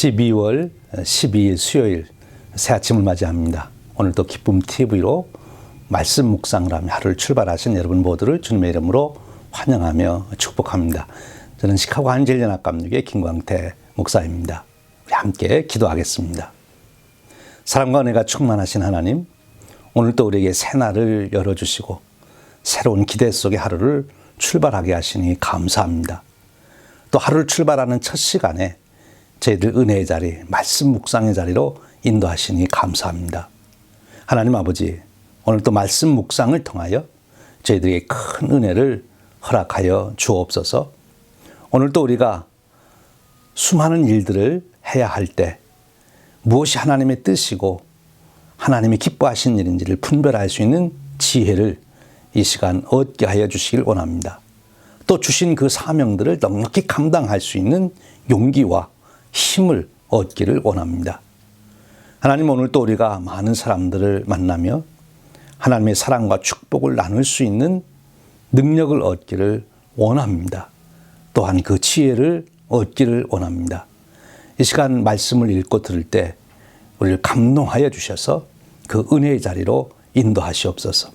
12월 12일 수요일 새 아침을 맞이합니다. 오늘도 기쁨 TV로 말씀 묵상을 하며 하루를 출발하신 여러분 모두를 주님의 이름으로 환영하며 축복합니다. 저는 시카고 한젤리나 감독의 김광태 목사입니다. 우리 함께 기도하겠습니다. 사랑과 은혜가 충만하신 하나님, 오늘도 우리에게 새 날을 열어주시고 새로운 기대 속의 하루를 출발하게 하시니 감사합니다. 또 하루를 출발하는 첫 시간에 저희들 은혜의 자리, 말씀 묵상의 자리로 인도하시니 감사합니다. 하나님 아버지, 오늘 또 말씀 묵상을 통하여 저희들에게 큰 은혜를 허락하여 주옵소서. 오늘 또 우리가 수많은 일들을 해야 할 때 무엇이 하나님의 뜻이고 하나님이 기뻐하신 일인지를 분별할 수 있는 지혜를 이 시간 얻게 하여 주시길 원합니다. 또 주신 그 사명들을 넉넉히 감당할 수 있는 용기와 힘을 얻기를 원합니다. 하나님 오늘 또 우리가 많은 사람들을 만나며 하나님의 사랑과 축복을 나눌 수 있는 능력을 얻기를 원합니다. 또한 그 지혜를 얻기를 원합니다. 이 시간 말씀을 읽고 들을 때 우리를 감동하여 주셔서 그 은혜의 자리로 인도하시옵소서.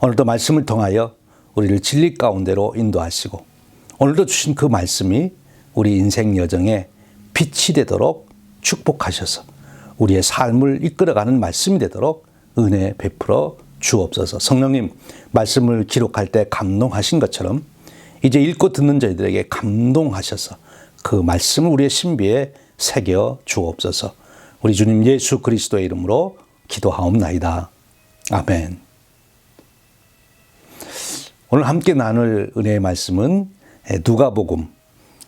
오늘도 말씀을 통하여 우리를 진리 가운데로 인도하시고 오늘도 주신 그 말씀이 우리 인생 여정에 빛이 되도록 축복하셔서 우리의 삶을 이끌어가는 말씀이 되도록 은혜 베풀어 주옵소서. 성령님 말씀을 기록할 때 감동하신 것처럼 이제 읽고 듣는 저희들에게 감동하셔서 그 말씀을 우리의 신비에 새겨 주옵소서. 우리 주님 예수 그리스도의 이름으로 기도하옵나이다. 아멘. 오늘 함께 나눌 은혜의 말씀은 누가복음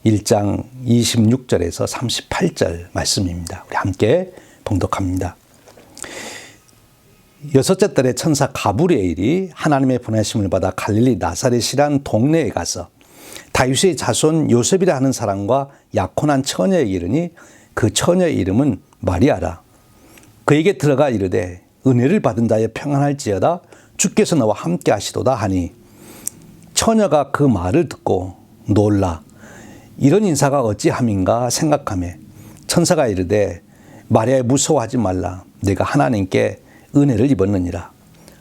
1장 26절에서 38절 말씀입니다. 우리 함께 봉독합니다. 여섯째 달에 천사 가브리엘이 하나님의 보내심을 받아 갈릴리 나사렛이란 동네에 가서 다윗의 자손 요셉이라 하는 사람과 약혼한 처녀에게 이르니 그 처녀의 이름은 마리아라. 그에게 들어가 이르되 은혜를 받은 자의 평안할지어다 주께서 너와 함께 하시도다 하니 처녀가 그 말을 듣고 놀라 이런 인사가 어찌함인가 생각하며 천사가 이르되 마리아에 무서워하지 말라. 내가 하나님께 은혜를 입었느니라.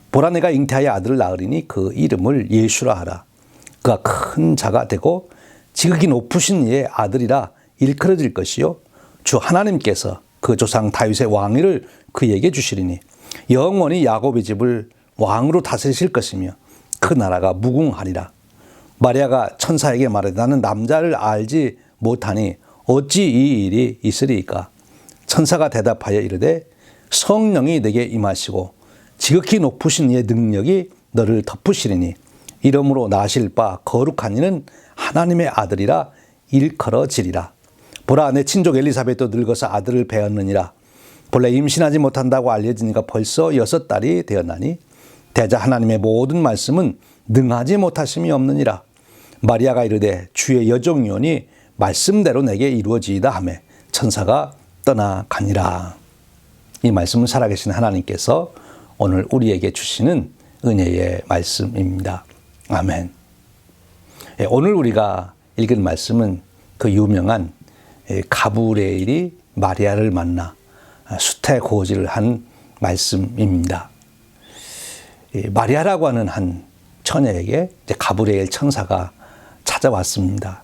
보라 내가 잉태하여 아들을 낳으리니 그 이름을 예수라 하라. 그가 큰 자가 되고 지극히 높으신 이의 아들이라 일컬어질 것이요. 주 하나님께서 그 조상 다윗의 왕위를 그에게 주시리니 영원히 야곱의 집을 왕으로 다스리실 것이며 그 나라가 무궁하리라. 마리아가 천사에게 말해 나는 남자를 알지 못하니 어찌 이 일이 있으리까? 천사가 대답하여 이르되 성령이 내게 임하시고 지극히 높으신 이의 능력이 너를 덮으시리니 이름으로 나실 바 거룩한 이는 하나님의 아들이라 일컬어지리라. 보라 내 친족 엘리사벳도 늙어서 아들을 배었느니라. 본래 임신하지 못한다고 알려지니까 벌써 여섯 달이 되었나니 대자 하나님의 모든 말씀은 능하지 못하심이 없느니라. 마리아가 이르되 주의 여종이오니 말씀대로 내게 이루어지이다 하매 천사가 떠나가니라. 이 말씀은 살아계신 하나님께서 오늘 우리에게 주시는 은혜의 말씀입니다. 아멘. 예, 오늘 우리가 읽은 말씀은 그 유명한 예, 가브레일이 마리아를 만나 수태 고지를 한 말씀입니다. 마리아라고 하는 한 처녀에게 가브리엘 천사가 찾아왔습니다.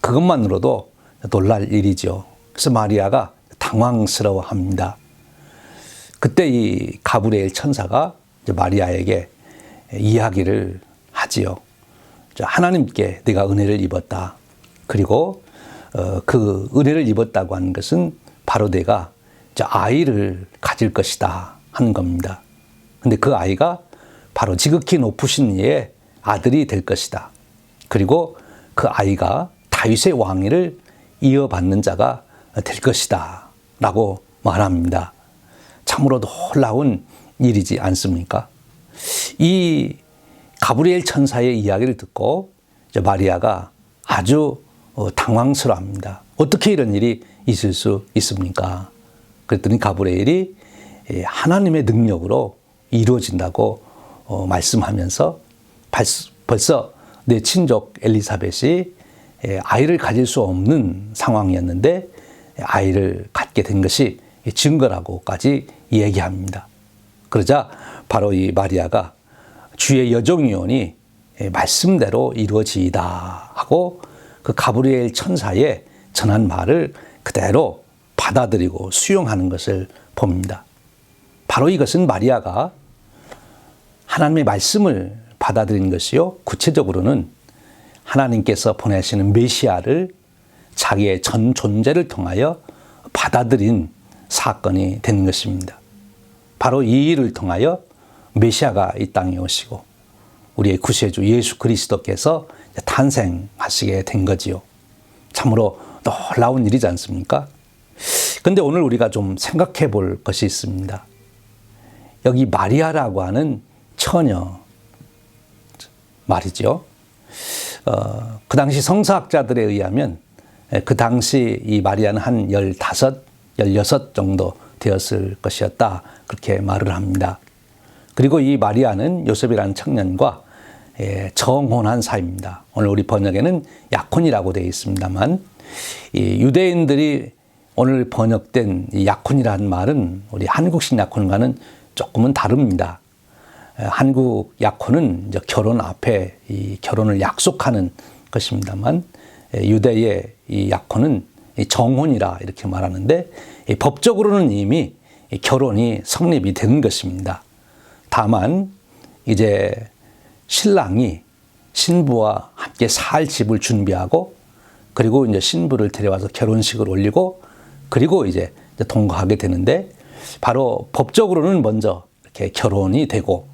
그것만으로도 놀랄 일이죠. 그래서 마리아가 당황스러워 합니다. 그때 이 가브리엘 천사가 마리아에게 이야기를 하지요. 하나님께 내가 은혜를 입었다. 그리고 어, 그 은혜를 입었다고 하는 것은 바로 내가 아이를 가질 것이다 하는 겁니다. 근데 그 아이가 바로 지극히 높으신 이의 아들이 될 것이다. 그리고 그 아이가 다윗의 왕위를 이어받는 자가 될 것이다. 라고 말합니다. 참으로 놀라운 일이지 않습니까? 이 가브리엘 천사의 이야기를 듣고 마리아가 아주 어, 당황스러워합니다. 어떻게 이런 일이 있을 수 있습니까? 그랬더니 가브리엘이 예, 하나님의 능력으로 이루어진다고 어, 말씀하면서 벌써 내 친족 엘리사벳이 예, 아이를 가질 수 없는 상황이었는데 아이를 갖게 된 것이 증거라고까지 얘기합니다. 그러자 바로 이 마리아가 주의 여종이오니 말씀대로 이루어지이다 하고 그 가브리엘 천사의 전한 말을 그대로 받아들이고 수용하는 것을 봅니다. 바로 이것은 마리아가 하나님의 말씀을 받아들인 것이요. 구체적으로는 하나님께서 보내시는 메시아를 자기의 전 존재를 통하여 받아들인 사건이 되는 것입니다. 바로 이 일을 통하여 메시아가 이 땅에 오시고 우리의 구세주 예수 그리스도께서 탄생하시게 된 거지요. 참으로 놀라운 일이지 않습니까? 근데 오늘 우리가 좀 생각해 볼 것이 있습니다. 여기 마리아라고 하는 처녀 말이죠. 어, 그 당시 성사학자들에 의하면 그 당시 이 마리아는 한 15, 16 정도 되었을 것이었다. 그렇게 말을 합니다. 그리고 이 마리아는 요셉이라는 청년과 예, 정혼한 사입니다. 오늘 우리 번역에는 약혼이라고 되어 있습니다만 이 유대인들이 오늘 번역된 이 약혼이라는 말은 우리 한국식 약혼과는 조금은 다릅니다. 한국 약혼은 이제 결혼 앞에 이 결혼을 약속하는 것입니다만 유대의 이 약혼은 정혼이라 이렇게 말하는데 법적으로는 이미 결혼이 성립이 된 것입니다. 다만 이제 신랑이 신부와 함께 살 집을 준비하고 그리고 이제 신부를 데려와서 결혼식을 올리고 그리고 이제 동거하게 되는데 바로 법적으로는 먼저 이렇게 결혼이 되고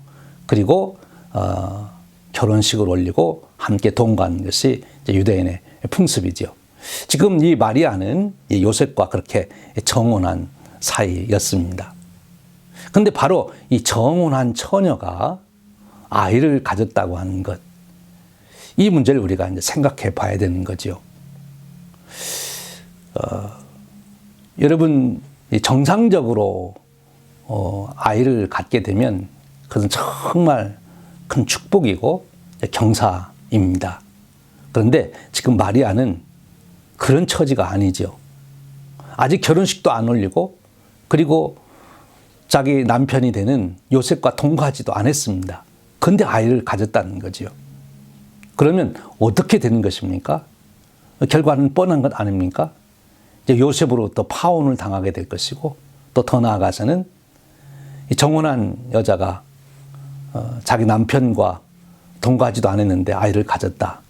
그리고 어, 결혼식을 올리고 함께 동거하는 것이 유대인의 풍습이죠. 지금 이 마리아는 이 요셉과 그렇게 정혼한 사이였습니다. 근데 바로 이 정혼한 처녀가 아이를 가졌다고 하는 것, 이 문제를 우리가 이제 생각해 봐야 되는 거죠. 어, 여러분, 정상적으로 어, 아이를 갖게 되면 그것은 정말 큰 축복이고 경사입니다. 그런데 지금 마리아는 그런 처지가 아니죠. 아직 결혼식도 안 올리고 그리고 자기 남편이 되는 요셉과 동거하지도 않았습니다. 근데 아이를 가졌다는 거지요. 그러면 어떻게 되는 것입니까? 결과는 뻔한 것 아닙니까? 이제 요셉으로 또 파혼을 당하게 될 것이고 또 더 나아가서는 정혼한 여자가 어, 자기 남편과 동거하지도 않았는데 아이를 가졌다.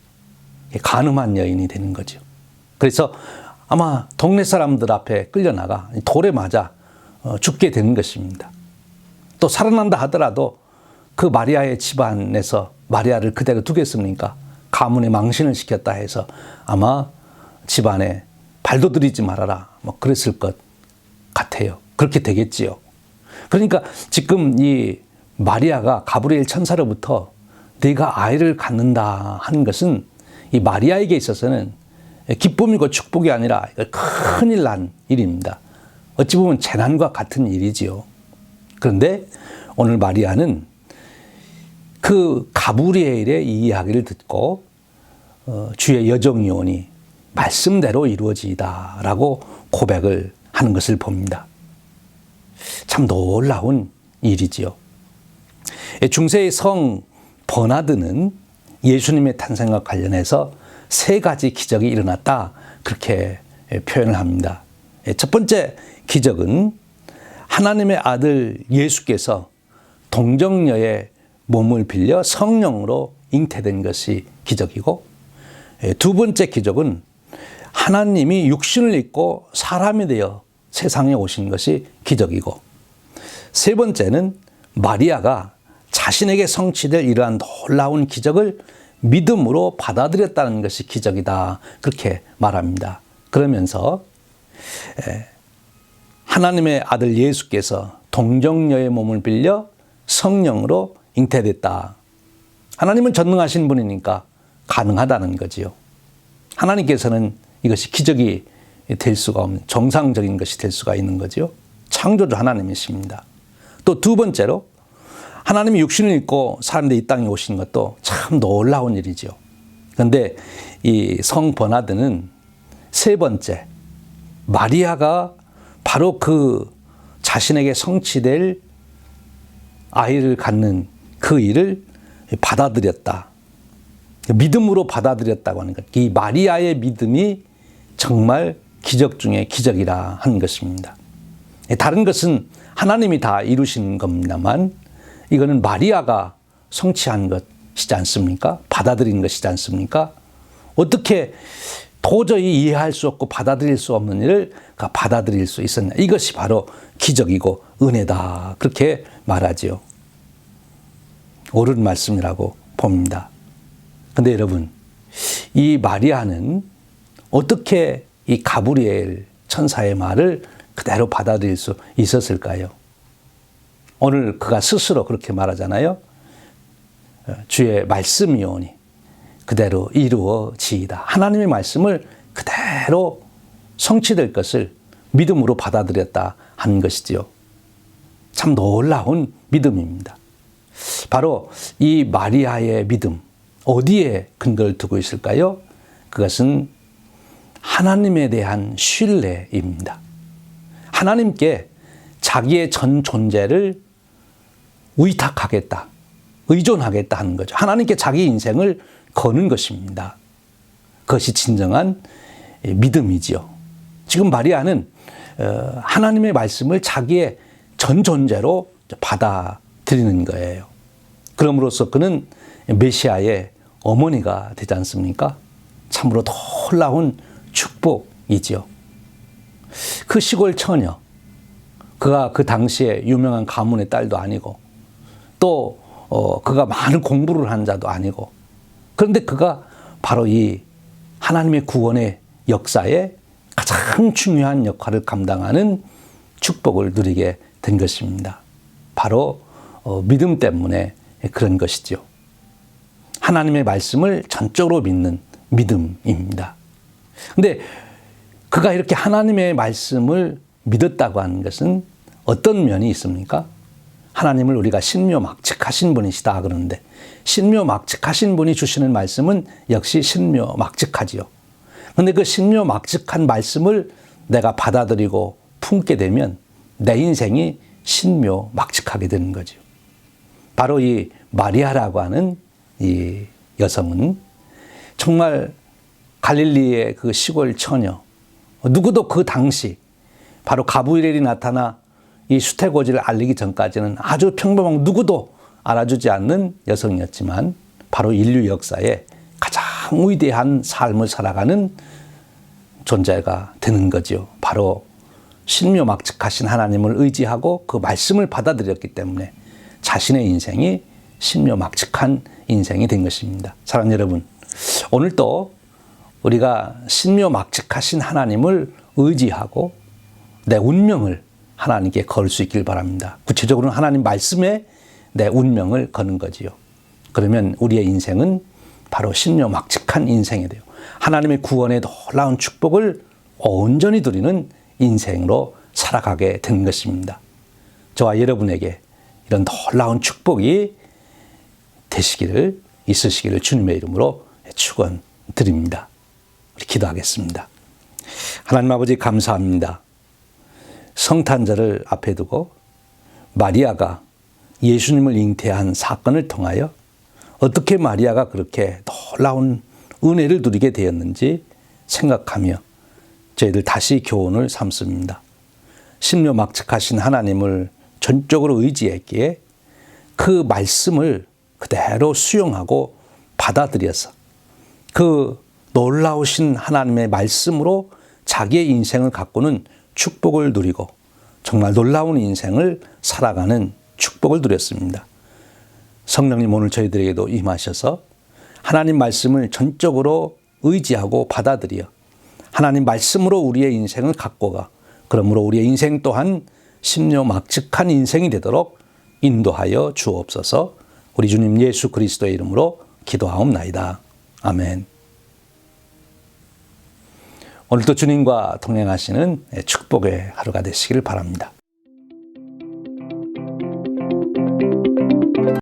가늠한 여인이 되는 거죠. 그래서 아마 동네 사람들 앞에 끌려나가 돌에 맞아 어, 죽게 되는 것입니다. 또 살아난다 하더라도 그 마리아의 집안에서 마리아를 그대로 두겠습니까? 가문에 망신을 시켰다 해서 아마 집안에 발도 들이지 말아라. 뭐 그랬을 것 같아요. 그렇게 되겠지요. 그러니까 지금 이 마리아가 가브리엘 천사로부터 네가 아이를 갖는다 하는 것은 이 마리아에게 있어서는 기쁨이고 축복이 아니라 큰일 난 일입니다. 어찌 보면 재난과 같은 일이지요. 그런데 오늘 마리아는 그 가브리엘의 이 이야기를 듣고 어, 주의 오니 말씀대로 이루어지다라고 고백을 하는 것을 봅니다. 참 놀라운 일이지요. 중세의 성 버나드는 예수님의 탄생과 관련해서 세 가지 기적이 일어났다. 그렇게 표현을 합니다. 첫 번째 기적은 하나님의 아들 예수께서 동정녀의 몸을 빌려 성령으로 잉태된 것이 기적이고 두 번째 기적은 하나님이 육신을 입고 사람이 되어 세상에 오신 것이 기적이고 세 번째는 마리아가 자신에게 성취될 이러한 놀라운 기적을 믿음으로 받아들였다는 것이 기적이다. 그렇게 말합니다. 그러면서 하나님의 아들 예수께서 동정녀의 몸을 빌려 성령으로 잉태됐다. 하나님은 전능하신 분이니까 가능하다는 거지요. 하나님께서는 이것이 기적이 될 수가 없는 정상적인 것이 될 수가 있는 거지요. 창조주 하나님이십니다. 또 두 번째로 하나님이 육신을 입고 사람들이 이 땅에 오신 것도 참 놀라운 일이죠. 그런데 이 성 버나드는 세 번째 마리아가 바로 그 자신에게 성취될 아이를 갖는 그 일을 받아들였다. 믿음으로 받아들였다고 하는 것. 이 마리아의 믿음이 정말 기적 중에 기적이라 하는 것입니다. 다른 것은 하나님이 다 이루신 겁니다만 이거는 마리아가 성취한 것이지 않습니까? 받아들인 것이지 않습니까? 어떻게 도저히 이해할 수 없고 받아들일 수 없는 일을 받아들일 수 있었냐. 이것이 바로 기적이고 은혜다. 그렇게 말하지요. 옳은 말씀이라고 봅니다. 근데 여러분, 이 마리아는 어떻게 이 가브리엘 천사의 말을 그대로 받아들일 수 있었을까요? 오늘 그가 스스로 그렇게 말하잖아요. 어, 주의 말씀이오니 그대로 이루어지이다. 하나님의 말씀을 그대로 성취될 것을 믿음으로 받아들였다 하는 것이지요. 참 놀라운 믿음입니다. 바로 이 마리아의 믿음, 어디에 근거를 두고 있을까요? 그것은 하나님에 대한 신뢰입니다. 하나님께 자기의 전 존재를 의탁하겠다, 의존하겠다 하는 거죠. 하나님께 자기 인생을 거는 것입니다. 그것이 진정한 믿음이지요. 지금 마리아는 어, 하나님의 말씀을 자기의 전 존재로 받아들이는 거예요. 그럼으로써 그는 메시아의 어머니가 되지 않습니까? 참으로 놀라운 축복이지요. 그 시골 처녀, 그가 그 당시에 유명한 가문의 딸도 아니고, 또, 어, 그가 많은 공부를 한 자도 아니고, 그런데 그가 바로 이 하나님의 구원의 역사에 가장 중요한 역할을 감당하는 축복을 누리게 된 것입니다. 바로 어, 믿음 때문에 그런 것이죠. 하나님의 말씀을 전적으로 믿는 믿음입니다. 근데 그가 이렇게 하나님의 말씀을 믿었다고 하는 것은 어떤 면이 있습니까? 하나님을 우리가 신묘막측하신 분이시다 그러는데 신묘막측하신 분이 주시는 말씀은 역시 신묘막측하지요. 근데 그 신묘막측한 말씀을 내가 받아들이고 품게 되면 내 인생이 신묘막측하게 되는 거죠. 바로 이 마리아라고 하는 이 여성은 정말 갈릴리의 그 시골 처녀, 누구도 그 당시 바로 가브리엘이 나타나 이 수태고지를 알리기 전까지는 아주 평범한 누구도 알아주지 않는 여성이었지만 바로 인류 역사에 가장 위대한 삶을 살아가는 존재가 되는 거죠. 바로 신묘막측하신 하나님을 의지하고 그 말씀을 받아들였기 때문에 자신의 인생이 신묘막측한 인생이 된 것입니다. 사랑 여러분, 오늘 또 우리가 신묘막측하신 하나님을 의지하고 내 운명을 하나님께 걸 수 있길 바랍니다. 구체적으로는 하나님 말씀에 내 운명을 거는 거지요. 그러면 우리의 인생은 바로 신묘막측한 인생이 돼요. 하나님의 구원의 놀라운 축복을 온전히 누리는 인생으로 살아가게 된 것입니다. 저와 여러분에게 이런 놀라운 축복이 되시기를 있으시기를 주님의 이름으로 축원 드립니다. 우리 기도하겠습니다. 하나님 아버지 감사합니다. 성탄절을 앞에 두고 마리아가 예수님을 잉태한 사건을 통하여 어떻게 마리아가 그렇게 놀라운 은혜를 누리게 되었는지 생각하며 저희들 다시 교훈을 삼습니다. 심려 막측하신 하나님을 전적으로 의지했기에 그 말씀을 그대로 수용하고 받아들여서 그 놀라우신 하나님의 말씀으로 자기의 인생을 갖고는 축복을 누리고 정말 놀라운 인생을 살아가는 축복을 누렸습니다. 성령님 오늘 저희들에게도 임하셔서 하나님 말씀을 전적으로 의지하고 받아들여 하나님 말씀으로 우리의 인생을 갖고 가 그러므로 우리의 인생 또한 심려막측한 인생이 되도록 인도하여 주옵소서 우리 주님 예수 그리스도의 이름으로 기도하옵나이다. 아멘. 오늘도 주님과 동행하시는 축복의 하루가 되시기를 바랍니다.